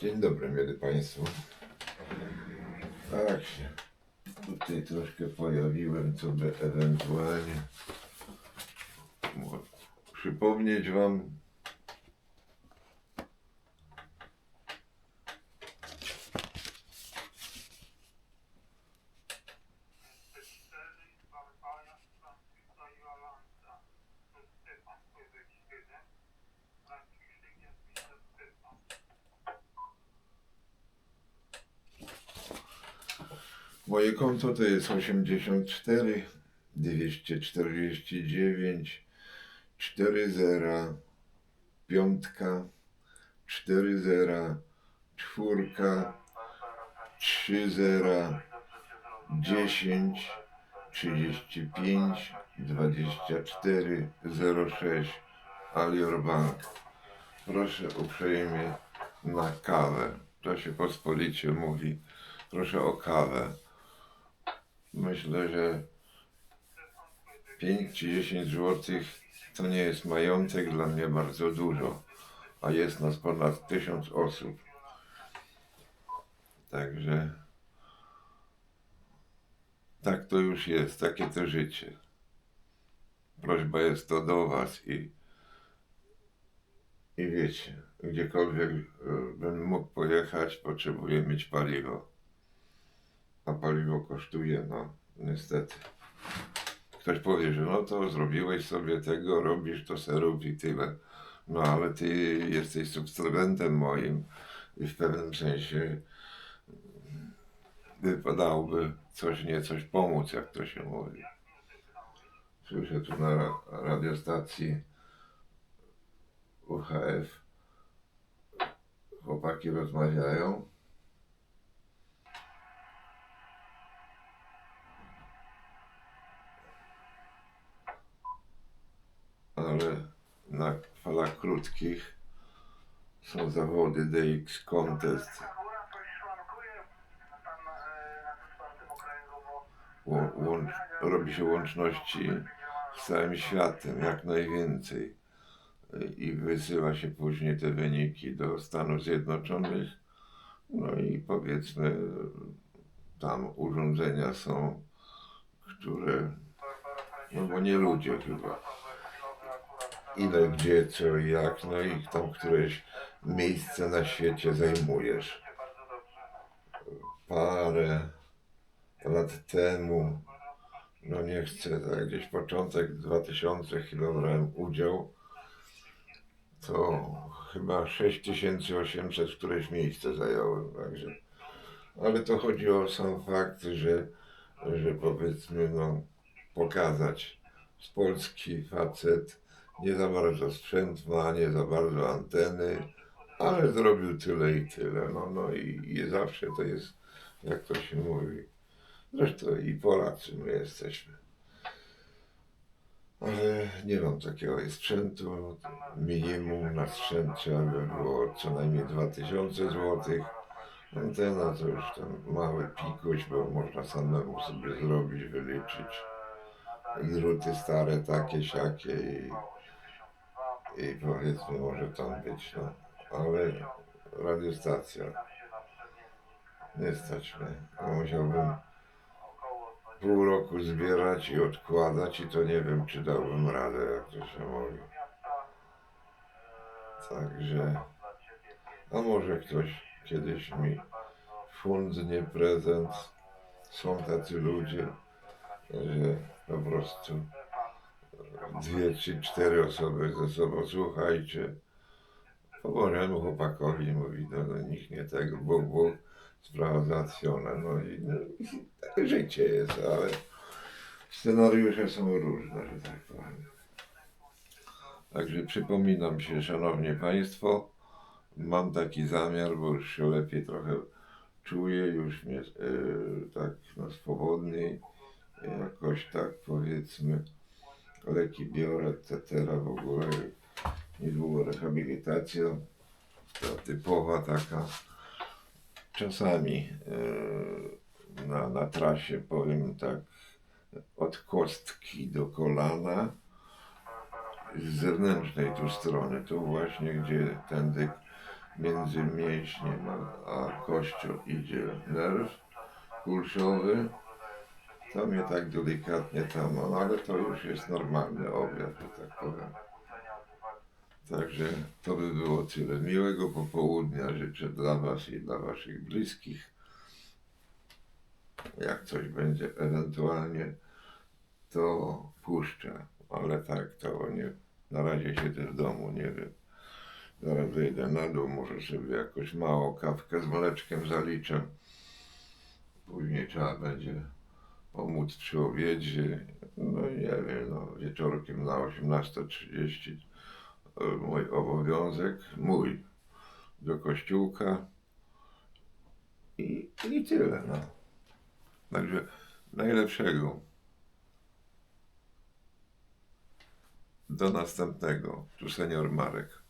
Dzień dobry, młody Państwo. Tak się tutaj troszkę pojawiłem, co by ewentualnie przypomnieć Wam. Moje konto to jest 84 249 40 piątka 40 czwórka 30 10 35 24 06 Alior Bank. Proszę uprzejmie na kawę. To się pospolicie mówi. Proszę o kawę. Myślę, że 5 czy 10 zł to nie jest majątek dla mnie bardzo dużo, a jest nas ponad 1000 osób. Także tak to już jest, takie to życie. Prośba jest to do Was i, i wiecie, gdziekolwiek e, bym mógł pojechać, potrzebuję mieć paliwo a paliwo kosztuje, no niestety. Ktoś powie, że no to zrobiłeś sobie tego, robisz to se rób i tyle. No ale ty jesteś subskrybentem moim i w pewnym sensie wypadałoby coś nie coś pomóc, jak to się mówi. Słyszę tu na ra- radiostacji UHF chłopaki rozmawiają. Ale na falach krótkich są zawody DX Contest. Robi się łączności z całym światem, jak najwięcej. I wysyła się później te wyniki do Stanów Zjednoczonych. No i powiedzmy, tam urządzenia są, które, no bo nie ludzie chyba. Ile, gdzie, co jak, no i tam któreś miejsce na świecie zajmujesz. Parę lat temu, no nie chcę, tak gdzieś początek 2000 chyba brałem udział, to chyba 6800 któreś miejsce zająłem, także. Ale to chodzi o sam fakt, że, że powiedzmy, no, pokazać z Polski facet, nie za bardzo sprzęt ma, nie za bardzo anteny, ale zrobił tyle i tyle. No, no i, i zawsze to jest, jak to się mówi. Zresztą i Polacy my jesteśmy. Ale nie mam takiego sprzętu. Minimum na sprzęt trzeba by było co najmniej 2000 zł. Antena to już tam mały pikuś, bo można samemu sobie zrobić, wyliczyć. Druty stare takie, siakie i i powiedzmy może tam być, no. Ale radiostacja nie stać mnie. A Musiałbym pół roku zbierać i odkładać i to nie wiem, czy dałbym radę, jak to się mówi. Także, a może ktoś kiedyś mi fundnie prezent. Są tacy ludzie, że po prostu dwie czy cztery osoby ze sobą, słuchajcie, pomoremu chłopakowi, mówi, no, no nikt nie tego, Bóg, Bóg, sprawa załatwiona, no i no, i takie życie jest, ale scenariusze są różne, że tak powiem. Także przypominam się, szanowni państwo, mam taki zamiar, bo już się lepiej trochę czuję, już mnie e, tak no, swobodniej, jakoś tak powiedzmy, leki biorę, etc. w ogóle. Niedługo rehabilitacja, ta typowa taka. Czasami e, na, na trasie, powiem tak, od kostki do kolana z zewnętrznej tu strony, tu właśnie gdzie tędy między mięśniem a, a kością idzie nerw kulszowy, to mnie tak delikatnie tam, no ale to już jest normalny objaw, że tak powiem. Także to by było tyle. Miłego popołudnia życzę dla Was i dla Waszych bliskich. Jak coś będzie ewentualnie, to puszczę, ale tak to nie. Na razie siedzę w domu, nie wiem. Zaraz wyjdę na dół, może sobie jakoś mało kawkę z mleczkiem zaliczę. Później trzeba będzie pomóc przy obiedzie. No nie wiem, no, wieczorkiem na 18.30 e, mój obowiązek, mój, do kościółka i, i tyle, no. Także najlepszego. Do następnego. Tu senior Marek.